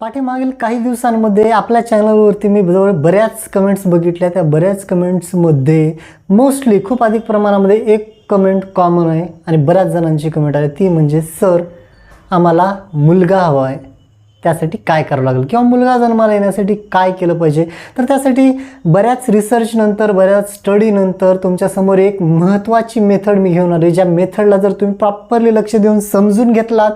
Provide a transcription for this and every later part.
पाठीमागील काही दिवसांमध्ये आपल्या चॅनलवरती मी जवळ बऱ्याच कमेंट्स बघितल्या. त्या बऱ्याच कमेंट्समध्ये मोस्टली खूप अधिक प्रमाणामध्ये एक कमेंट कॉमन आहे आणि बऱ्याच जणांची कमेंट आहे ती म्हणजे सर आम्हाला मुलगा हवा आहे. त्यासाठी काय करावं लागेल? किंवा मुलगा जन्माला येण्यासाठी काय केलं पाहिजे? तर त्यासाठी बऱ्याच रिसर्चनंतर बऱ्याच स्टडीनंतर तुमच्यासमोर एक महत्त्वाची मेथड मी घेऊन आली ज्या मेथडला जर तुम्ही प्रॉपरली लक्ष देऊन समजून घेतलात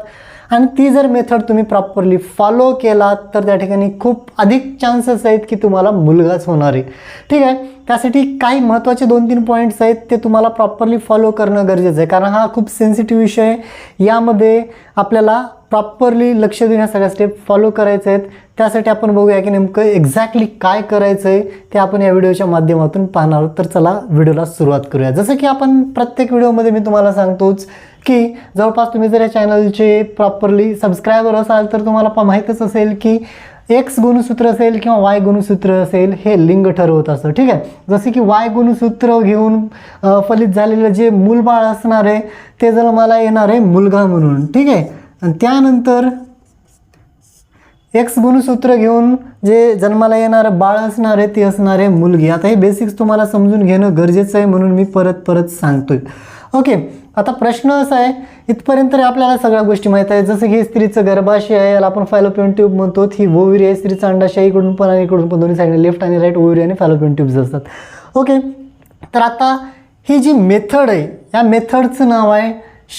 आणि ती जर मेथड तुम्ही प्रॉपरली फॉलो केलात तर त्या ठिकाणी खूप अधिक चान्सेस आहेत की तुम्हाला मुलगाच होणार आहे. ठीक आहे? त्यासाठी काही महत्त्वाचे दोन तीन पॉईंट्स आहेत ते तुम्हाला प्रॉपरली फॉलो करणं गरजेचं आहे. कारण हा खूप सेन्सिटिव्ह विषय आहे. यामध्ये आपल्याला प्रॉपरली लक्ष देऊन ह्या सगळ्या स्टेप फॉलो करायचे आहेत. त्यासाठी आपण बघूया की नेमकं एक्झॅक्टली काय करायचं आहे ते आपण या व्हिडिओच्या माध्यमातून पाहणार आहोत. तर चला व्हिडिओला सुरुवात करूया. जसं की आपण प्रत्येक व्हिडिओमध्ये मी तुम्हाला सांगतोच की जवळपास तुम्ही जर या चॅनलचे प्रॉपरली सबस्क्रायबर असाल तर तुम्हाला प- माहीतच असेल की एक्स गुणसूत्र असेल किंवा वाय गुणसूत्र असेल हे लिंग ठरवत असतं ठीक आहे? जसे की वाय गुणसूत्र घेऊन फलित झालेलं जे मूलबाळ असणार आहे ते जन्माला येणार आहे मुलगा म्हणून ठीक आहे? आणि त्यानंतर एक्स गुणसूत्र घेऊन जे जन्माला येणारं बाळ असणार आहे ते असणार आहे मुलगी. आता हे बेसिक्स तुम्हाला समजून घेणं गरजेचं आहे म्हणून मी परत परत सांगतोय. ओके आता प्रश्न असा आहे इथपर्यंत तरी आपल्याला सगळ्या गोष्टी माहीत आहेत. जसं की स्त्रीचं गर्भाशय आहे याला आपण फॅलोपियन ट्यूब म्हणतो. ही ओविरी आहे स्त्रीचं अंडाशय इकडून पण आणि इकडून पण. दोन्ही साईडने लेफ्ट आणि राईट ओविरी आणि फॅलोपियन ट्यूब्स असतात. ओके तर आता ही जी मेथड आहे या मेथडचं नाव आहे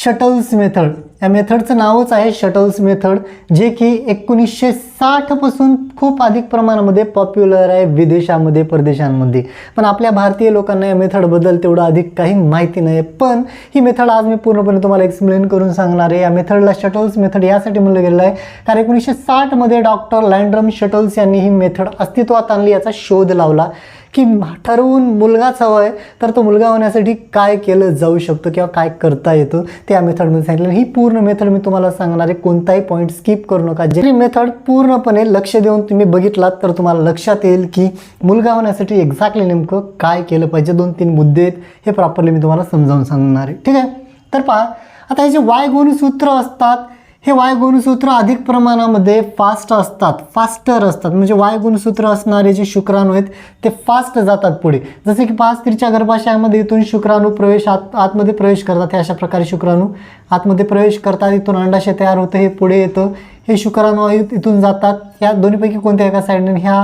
शटल्स मेथड या मेथडचं नावच आहे शटल्स मेथड जे की एकोणीसशे साठपासून खूप अधिक प्रमाणामध्ये पॉप्युलर आहे विदेशामध्ये परदेशांमध्ये. पण आपल्या भारतीय लोकांना या मेथडबद्दल तेवढं अधिक काही माहिती नाही पण ही मेथड आज मी पूर्णपणे तुम्हाला एक्सप्लेन करून सांगणार आहे. या मेथडला शटल्स मेथड यासाठी म्हणलं गेलेलं आहे. कारण एकोणीसशे साठमध्ये डॉक्टर लँड्रम शटल्स यांनी ही मेथड अस्तित्वात आणली याचा शोध लावला की ठरवून मुलगाच हवा आहे तर तो मुलगा होण्यासाठी काय केलं जाऊ शकतो किंवा काय करता येतं ते या मेथडमध्ये सांगितलं. ही पूर्ण मेथड मी तुम्हाला सांगणार आहे कोणताही पॉईंट स्किप करू नका. जे मेथड पूर्णपणे लक्ष देऊन तुम्ही बघितलात तर तुम्हाला लक्षात येईल की मुलगा होण्यासाठी एक्झॅक्टली नेमकं काय केलं पाहिजे दोन तीन मुद्दे आहेत हे प्रॉपरली मी तुम्हाला समजावून सांगणार आहे. ठीक आहे? तर पहा आता हे जे वाय गुणसूत्र असतात हे वाय गुणसूत्र अधिक प्रमाणामध्ये फास्ट असतात फास्टर असतात. म्हणजे वाय गुणसूत्र असणारे जे शुक्राणू आहेत ते फास्ट जातात पुढे. जसे की पाच स्त्रीच्या गर्भाशयामध्ये इथून शुक्राणू प्रवेश आत आतमध्ये प्रवेश करतात. हे अशा प्रकारे शुक्राणू आतमध्ये प्रवेश करतात. इथून अंडाशय तयार होतं हे पुढे येतं. हे शुक्राणू इथून जातात. या दोन्हीपैकी कोणत्या एका साईडने ह्या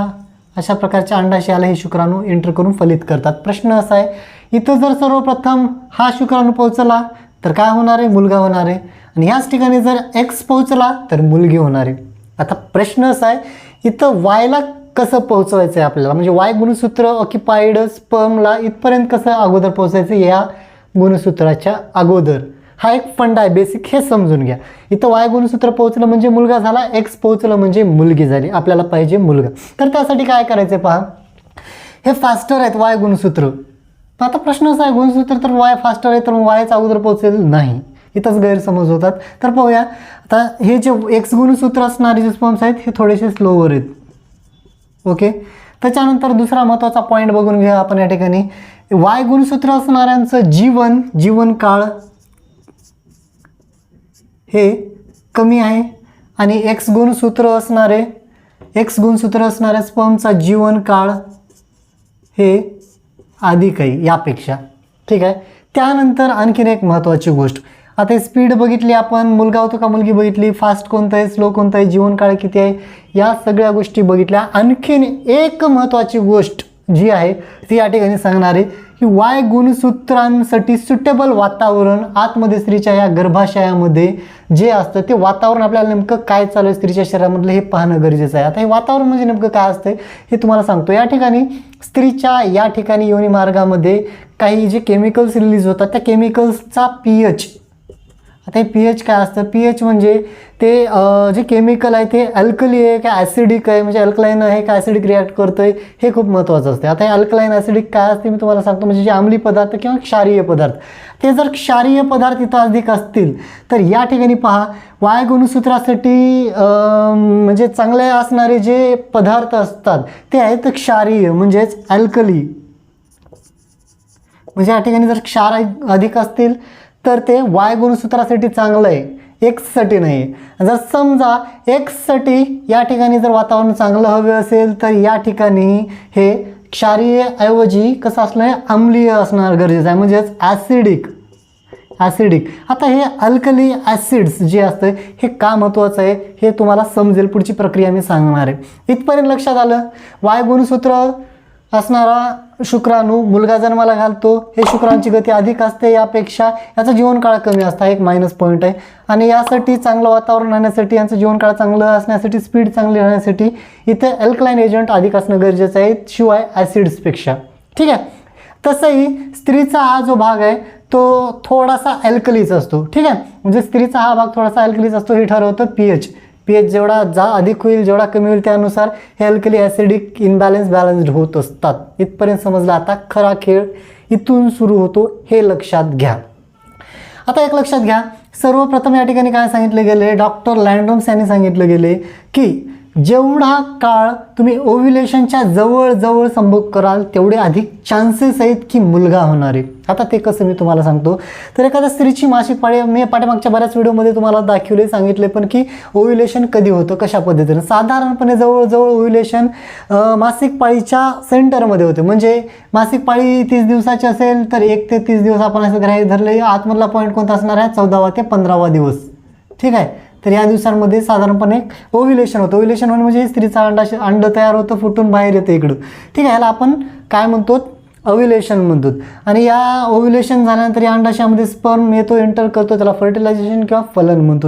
अशा प्रकारच्या अंडाशयाला हे शुक्राणू एंटर करून फलित करतात. प्रश्न असा आहे इथं जर सर्वप्रथम हा शुक्राणू पोहोचला तर काय होणार आहे? मुलगा होणार आहे. आणि ह्याच ठिकाणी जर एक्स पोहोचला तर मुलगी होणार आहे. आता प्रश्न असा आहे इथं वायला कसं पोहोचवायचं आहे आपल्याला? म्हणजे वाय गुणसूत्र ऑक्युपाईड स्पर्मला इथपर्यंत कसं अगोदर पोहोचायचं या गुणसूत्राच्या अगोदर. हा एक फंड आहे बेसिक हे समजून घ्या. इथं वाय गुणसूत्र पोहोचलं म्हणजे मुलगा झाला एक्स पोहोचलं म्हणजे मुलगी झाली. आपल्याला पाहिजे मुलगा. तर त्यासाठी काय करायचं आहे पहा. हे फास्टर आहेत वाय गुणसूत्र. आता प्रश्न असा आहे गुणसूत्र तर वाय फास्टर आहे तर वायच अगोदर पोहोचेल नाही. इथंच गैरसमज होतात. तर पाहूया आता हे जे एक्स गुणसूत्र असणारे जे स्पम्स आहेत हे थोडेसे स्लोवर आहेत. ओके त्याच्यानंतर दुसरा महत्त्वाचा पॉईंट बघून घ्या आपण या ठिकाणी. वाय गुणसूत्र असणाऱ्यांचं जीवन जीवनकाळ हे कमी आहे. आणि एक्स गुणसूत्र असणारे एक्स गुणसूत्र असणाऱ्या स्पर्मचा जीवनकाळ हे अधिक आहे यापेक्षा. ठीक आहे? त्यानंतर आणखीन एक महत्त्वाची गोष्ट. आता स्पीड बघितली आपण मुलगा होतो का मुलगी बघितली फास्ट कोणतं आहे स्लो कोणतं आहे जीवनकाळ किती आहे या सगळ्या गोष्टी बघितल्या. आणखीन एक महत्त्वाची गोष्ट जी आहे ती या ठिकाणी सांगणार आहे की वाय गुणसूत्रांसाठी सुटेबल वातावरण आतमध्ये स्त्रीच्या या गर्भाशयामध्ये जे असतं ते वातावरण आपल्याला नेमकं काय चालू आहे स्त्रीच्या शरीरामधलं हे पाहणं गरजेचं आहे. आता हे वातावरण म्हणजे नेमकं काय असतं हे तुम्हाला सांगतो. या ठिकाणी स्त्रीच्या या ठिकाणी योनी मार्गामध्ये काही जे केमिकल्स रिलीज होतात त्या केमिकल्सचा पी एच आता हे पी एच काय असतं? पी एच म्हणजे ते जे केमिकल आहे ते अल्कली आहे का ॲसिडिक आहे म्हणजे अल्कलाईन आहे का ॲसिडिक रिॲक्ट करतं आहे हे खूप महत्त्वाचं असते. आता हे अल्कलाईन ॲसिडिक काय असते? मी तुम्हाला सांगतो म्हणजे जे आम्ली पदार्थ किंवा क्षारीय पदार्थ. ते जर क्षारीय पदार्थ इथं अधिक असतील तर या ठिकाणी पहा वाय गुणसूत्रासाठी म्हणजे चांगले असणारे जे पदार्थ असतात ते आहेत क्षारीय म्हणजेच अल्कली म्हणजे या ठिकाणी जर क्षार अधिक असतील तर ते वाय गुणसूत्रासाठी चांगलं आहे. एक्ससाठी नाही. आहे जर समजा एक्ससाठी या ठिकाणी जर वातावरण चांगलं हवे असेल तर या ठिकाणी हे क्षारीय ऐवजी कसं असलं आहे आम्लीय असणार गरजेचं आहे. म्हणजेच ॲसिडिक ॲसिडिक आता हे अल्कली ॲसिड्स जे असतं हे का महत्त्वाचं आहे हे तुम्हाला समजेल. पुढची प्रक्रिया मी सांगणार आहे. इथपर्यंत लक्षात आलं? वाय गुणसूत्र असणारा शुक्राणू मुलगा जन्माला घालतो. हे शुक्राणूची गती अधिक असते यापेक्षा याचा जीवनकाळ कमी असता. एक मायनस पॉईंट आहे. आणि यासाठी चांगलं वातावरण राहण्यासाठी यांचं जीवनकाळ चांगलं असण्यासाठी स्पीड चांगली राहण्यासाठी इथे अल्कलाईन एजंट अधिक असणं गरजेचं आहे. शिवाय ॲसिड्सपेक्षा ठीक आहे? तसंही स्त्रीचा हा जो भाग आहे तो थोडासा अल्कलीच असतो. ठीक आहे? म्हणजे स्त्रीचा हा भाग थोडासा अल्कलीच असतो हे ठरवतं पी एच पी एच जेवढा जा अधिक होईल जेवढा कमी होईल त्यानुसार हे अल्कली ॲसिडिक इनबॅलन्स बॅलन्स्ड होत असतात. इथपर्यंत समजलं आता खरा खेळ इथून सुरू होतो हे लक्षात घ्या. आता एक लक्षात घ्या सर्वप्रथम या ठिकाणी काय सांगितले गेले डॉक्टर लँडोम्स यांनी सांगितलं गेले की जेवढा काळ तुम्ही ओव्युलेशनच्या जवळजवळ संभोग कराल तेवढे अधिक चान्सेस आहेत की मुलगा होणार आहे. आता ते कसं मी तुम्हाला सांगतो. तर एखाद्या स्त्रीची मासिक पाळी मी पाठीमागच्या बऱ्याच व्हिडिओमध्ये तुम्हाला दाखवले सांगितले पण की ओव्युलेशन कधी होतं कशा पद्धतीनं? साधारणपणे जवळजवळ ओव्युलेशन मासिक पाळीच्या सेंटरमध्ये होते. म्हणजे मासिक पाळी तीस दिवसाची असेल तर एक ते तीस दिवस आपण असं ग्राह्य धरले आतमधला पॉईंट कोणता असणार आहे? चौदावा ते पंधरावा दिवस. ठीक आहे? तर या दिवसांमध्ये साधारणपणे ओव्युलेशन होतं. ओव्युलेशन होणं म्हणजे स्त्रीचा अंडा अंड तयार होतं फुटून बाहेर येतं इकडं. ठीक आहे याला आपण काय म्हणतो? ओव्युलेशन म्हणतो. आणि या ओव्ह्युलेशन झाल्यानंतर या अंडाशयामध्ये स्पर्म येतो एंटर करतो त्याला फर्टिलायझेशन किंवा फलन म्हणतो.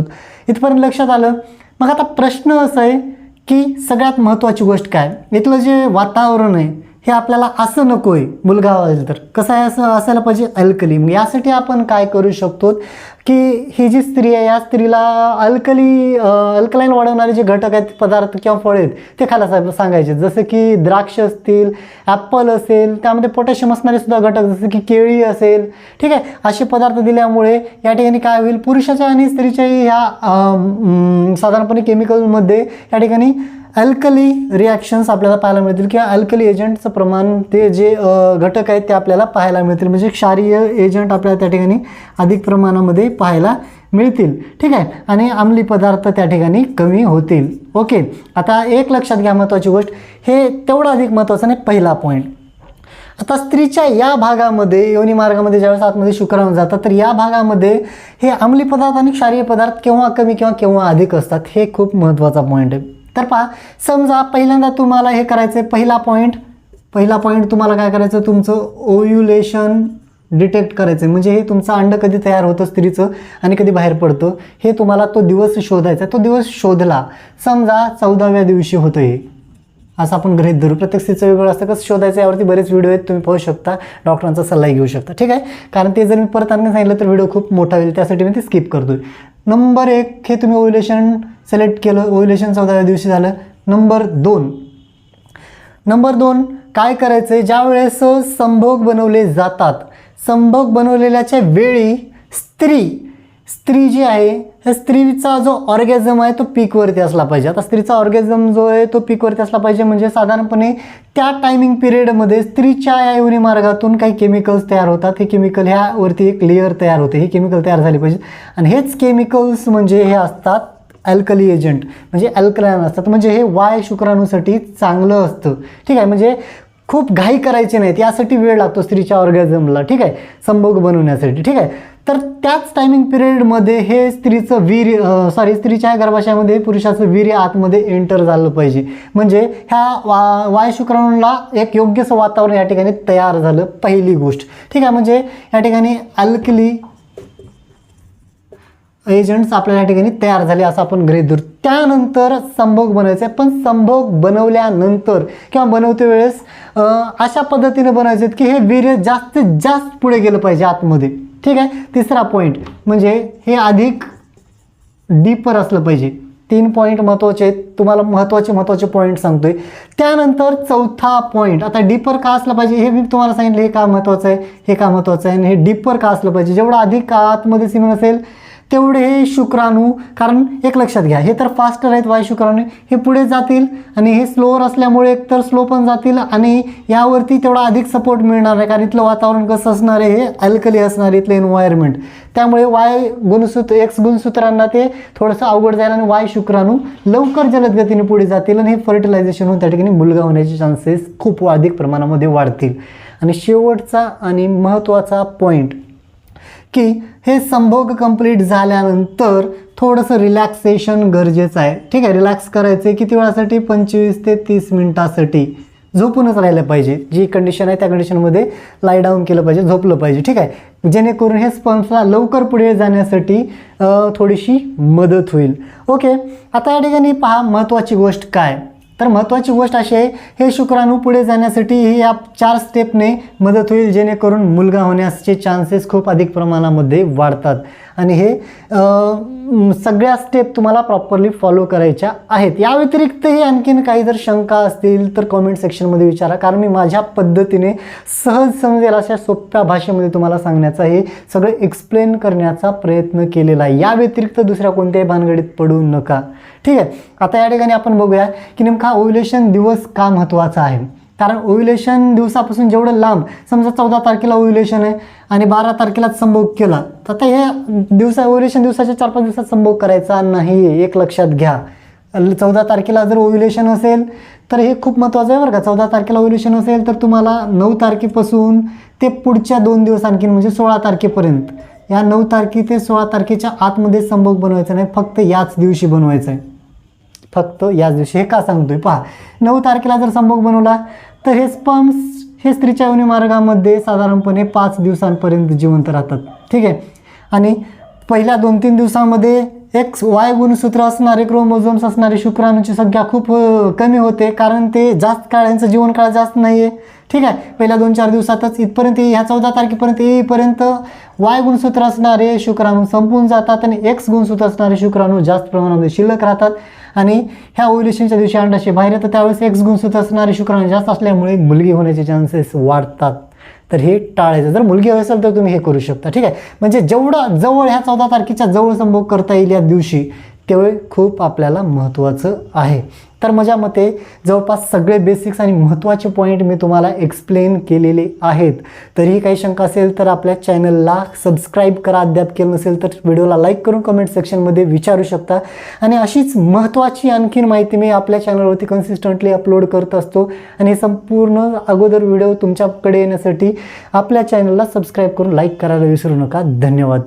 इथपर्यंत लक्षात आलं. मग आता प्रश्न असा आहे की सगळ्यात महत्त्वाची गोष्ट काय? इथलं जे वातावरण आहे हे आपल्याला असं नको आहे मुलगा असेल तर. कसं आहे असं असायला पाहिजे? अल्कली मग यासाठी आपण काय करू शकतो? की ही जी स्त्री आहे या स्त्रीला अल्कली अल्कलाईन वाढवणारे जे घटक आहेत पदार्थ किंवा फळे आहेत ते खायला सा- सांगायचे. जसं की द्राक्ष असतील ॲपल असेल त्यामध्ये पोटॅशियम असणारे सुद्धा घटक जसं की केळी असेल ठीक आहे? असे पदार्थ दिल्यामुळे या ठिकाणी काय होईल? पुरुषाच्या आणि स्त्रीच्याही ह्या साधारणपणे केमिकलमध्ये या ठिकाणी अल्कली रिॲक्शन्स आपल्याला पाहायला मिळतील किंवा अल्कली एजंटचं प्रमाण ते जे घटक आहेत ते आपल्याला पाहायला मिळतील. म्हणजे क्षारीय एजंट आपल्याला त्या ठिकाणी अधिक प्रमाणामध्ये पाहायला मिळतील. ठीक आहे? आणि अंमली पदार्थ त्या ठिकाणी कमी होतील. ओके? आता एक लक्षात घ्या महत्त्वाची गोष्ट. हे तेवढं अधिक महत्त्वाचं नाही पहिला पॉईंट आता स्त्रीच्या या भागामध्ये योनी मार्गामध्ये ज्यावेळेस आतमध्ये शुक्राणू जातात तर या भागामध्ये हे अंमली पदार्थ आणि क्षारीय पदार्थ केव्हा कमी किंवा केव्हा अधिक असतात हे खूप महत्त्वाचा पॉईंट आहे. तर पहा समजा पहिल्यांदा तुम्हाला हे करायचं आहे पहिला पॉईंट पहिला पॉईंट तुम्हाला काय करायचं? तुमचं ओयुलेशन डिटेक्ट करायचं आहे म्हणजे हे तुमचं अंड कधी तयार होतं स्त्रीचं आणि कधी बाहेर पडतं हे तुम्हाला तो दिवस शोधायचा. आहे तो दिवस शोधला समजा चौदाव्या दिवशी होतं हे असं आपण गृहित धरू. प्रत्येक स्त्रीचं वेगळं असतं. कसं शोधायचं यावरती बरेच व्हिडिओ आहेत तुम्ही पाहू शकता. डॉक्टरांचा सल्ला घेऊ शकता. ठीक आहे? कारण ते जर मी परत आणून सांगितलं तर व्हिडिओ खूप मोठा होईल. त्यासाठी मी ते स्किप करतो नंबर एक हे तुम्ही ओव्युलेशन सिलेक्ट केलं. ओव्युलेशन चौदाव्या दिवशी झालं. नंबर दोन नंबर दोन काय करायचं आहे ज्या वेळेस संभोग बनवले जातात संभोग बनवलेल्याच्या वेळी स्त्री स्त्री जी आहे हे स्त्रीचा जो ऑर्गॅझम आहे तो पीकवरती असला पाहिजे. आता स्त्रीचा ऑर्गॅझम जो आहे तो पीकवरती असला पाहिजे म्हणजे साधारणपणे त्या टायमिंग पिरियडमध्ये स्त्रीच्या या योनी मार्गातून काही केमिकल्स तयार होतात. हे केमिकल ह्यावरती एक लेअर तयार होते. हे केमिकल तयार झाले पाहिजे आणि हेच केमिकल्स म्हणजे हे असतात अल्कली एजंट म्हणजे अल्कलायन असतात. म्हणजे हे वाय शुक्राणूसाठी चांगलं असतं. ठीक आहे म्हणजे खूप घाई करायची नाहीत. यासाठी वेळ लागतो स्त्रीच्या ऑर्गॅझमला ठीक आहे संभोग बनवण्यासाठी. ठीक आहे तर त्याच टायमिंग पिरियडमध्ये हे स्त्रीचं वीर सॉरी स्त्रीच्या गर्भाशयामध्ये पुरुषाचं वीर्य आतमध्ये एंटर झालं पाहिजे. म्हणजे ह्या वा वाय शुक्राणूला एक योग्यसं वातावरण या ठिकाणी तयार झालं पहिली गोष्ट. ठीक आहे म्हणजे या ठिकाणी अल्कली एजंट्स आपल्या या ठिकाणी तयार झाले असं आपण गृहीत धरू. त्यानंतर संभोग बनवायचे पण संभोग बनवल्यानंतर किंवा बनवते वेळेस अशा पद्धतीने बनवायचे की हे वीर्य जास्तीत जास्त पुढे गेलं पाहिजे आतमध्ये. ठीक आहे? तिसरा पॉईंट म्हणजे हे अधिक डीपर असलं पाहिजे. तीन पॉईंट महत्त्वाचे आहेत. तुम्हाला महत्त्वाचे महत्त्वाचे पॉईंट सांगतो आहे त्यानंतर चौथा पॉईंट आता डीपर का असलं पाहिजे? हे मी तुम्हाला सांगितलं हे का महत्त्वाचं आहे? हे का महत्त्वाचं आहे? आणि हे डीपर का असलं पाहिजे? जेवढं अधिक आतमध्ये सिमेंट असेल तेवढे हे शुक्राणू कारण एक लक्षात घ्या हे तर फास्टर आहेत वाय शुक्राणू हे पुढे जातील आणि हे स्लोअर असल्यामुळे एक तर स्लो पण जातील आणि यावरती तेवढा अधिक सपोर्ट मिळणार आहे कारण इथलं वातावरण कसं असणार आहे हे अल्कली असणार इथलं एन्व्हायरमेंट त्यामुळे वाय गुणसूत्र एक्स गुणसूत्रांना ते थोडंसं अवघड जाईल आणि वाय शुक्राणू लवकर जलद गतीने पुढे जातील आणि हे फर्टिलायझेशन होऊन त्या ठिकाणी मुलगा होण्याचे चान्सेस खूप अधिक प्रमाणामध्ये वाढतील. आणि शेवटचा आणि महत्त्वाचा पॉईंट की हे संभोग कंप्लीट झाल्यानंतर थोडंसं रिलॅक्सेशन गरजेचं आहे. ठीक आहे रिलॅक्स करायचं आहे किती वेळासाठी? पंचवीस ते तीस मिनटासाठी. झोपूनच राहिलं पाहिजे. जी कंडिशन आहे त्या कंडिशनमध्ये लाई डाऊन केलं पाहिजे झोपलं पाहिजे. ठीक आहे? जेणेकरून हे स्पंजला लवकर पुढे जाण्यासाठी थोडीशी मदत होईल. ओके आता या ठिकाणी पहा महत्त्वाची गोष्ट काय? तर महत्त्वाची गोष्ट अशी आहे हे शुक्राणू पुढे जाण्यासाठी हे या चार स्टेपने मदत होईल जेणेकरून मुलगा होण्याचे चान्सेस खूप अधिक प्रमाणामध्ये वाढतात. आणि हे सगळ्या स्टेप तुम्हाला प्रॉपरली फॉलो करायच्या आहेत. या व्यतिरिक्तही आणखीन काही जर शंका असतील तर कॉमेंट सेक्शनमध्ये विचारा. कारण मी माझ्या पद्धतीने सहज समजेल अशा सोप्या भाषेमध्ये तुम्हाला सांगण्याचा हे सगळं एक्सप्लेन करण्याचा प्रयत्न केलेला आहे. या व्यतिरिक्त दुसऱ्या कोणत्याही भानगडीत पडू नका. ठीक आहे? आता या ठिकाणी आपण बघूया की नेमका ओव्युलेशन दिवस का महत्त्वाचा आहे? कारण ओव्युलेशन दिवसापासून जेवढं लांब समजा चौदा तारखेला ओव्युलेशन आहे आणि बारा तारखेलाच संभोग केला तर आता हे दिवसा ओव्युलेशन दिवसाच्या चार पाच दिवसात संभोग करायचा नाही एक लक्षात घ्या. चौदा तारखेला जर ओव्युलेशन असेल तर हे खूप महत्त्वाचं आहे बरं का. चौदा तारखेला ओव्युलेशन असेल तर तुम्हाला नऊ तारखेपासून ते पुढच्या दोन दिवस आणखीन म्हणजे सोळा तारखेपर्यंत. या नऊ तारखे ते सोळा तारखेच्या आतमध्ये संभोग बनवायचा नाही फक्त याच दिवशी बनवायचं आहे. फक्त याच दिवशी हे का सांगतोय? पहा नऊ तारखेला जर संभोग बनवला तर हे स्पम्स हे स्त्रीच्या योनी मार्गामध्ये साधारणपणे पाच दिवसांपर्यंत जिवंत राहतात. ठीक आहे? आणि पहिल्या दोन तीन दिवसामध्ये एक्स वाय गुणसूत्र असणारे क्रोमोझोम्स असणारे शुक्राणूची संख्या खूप कमी होते. कारण ते जास्त काळ यांचं जीवनकाळ जास्त नाही आहे ठीक आहे? पहिल्या दोन चार दिवसातच इथपर्यंत ह्या चौदा तारखेपर्यंत येईपर्यंत वाय गुणसूत्र असणारे शुक्राणू संपून जातात आणि एक्स गुणसूत्र असणारे शुक्राणू जास्त प्रमाणामध्ये शिल्लक राहतात. आणि ह्या ओव्युलेशनच्या दिवशी अंडाशी बाहेर येतं. त्यावेळेस एक्स गुणसूत्र असणारे शुक्राणू जास्त असल्यामुळे मुलगी होण्याचे चान्सेस वाढतात. तर हे टाळायचं. जर मुलगी हवी असेल तर तुम्ही हे करू शकता. ठीक आहे? म्हणजे जेवढं जवळ ह्या चौदा तारखेच्या जवळ संभोग करता येईल या दिवशी तेवढे खूप आपल्याला महत्त्वाचं आहे. तर माझ्या मते जवळपास सगळे बेसिक्स आणि महत्त्वाचे पॉईंट मी तुम्हाला एक्सप्लेन केलेले आहेत. तरीही काही शंका असेल तर आपल्या चॅनलला सबस्क्राईब करा. अद्याप केलं नसेल तर व्हिडिओला लाईक करून कमेंट सेक्शनमध्ये विचारू शकता. आणि अशीच महत्त्वाची आणखीन माहिती मी आपल्या चॅनलवरती कन्सिस्टंटली अपलोड करत असतो. आणि हे संपूर्ण अगोदर व्हिडिओ तुमच्याकडे येण्यासाठी आपल्या चॅनलला सबस्क्राईब करून लाईक करायला विसरू नका. धन्यवाद.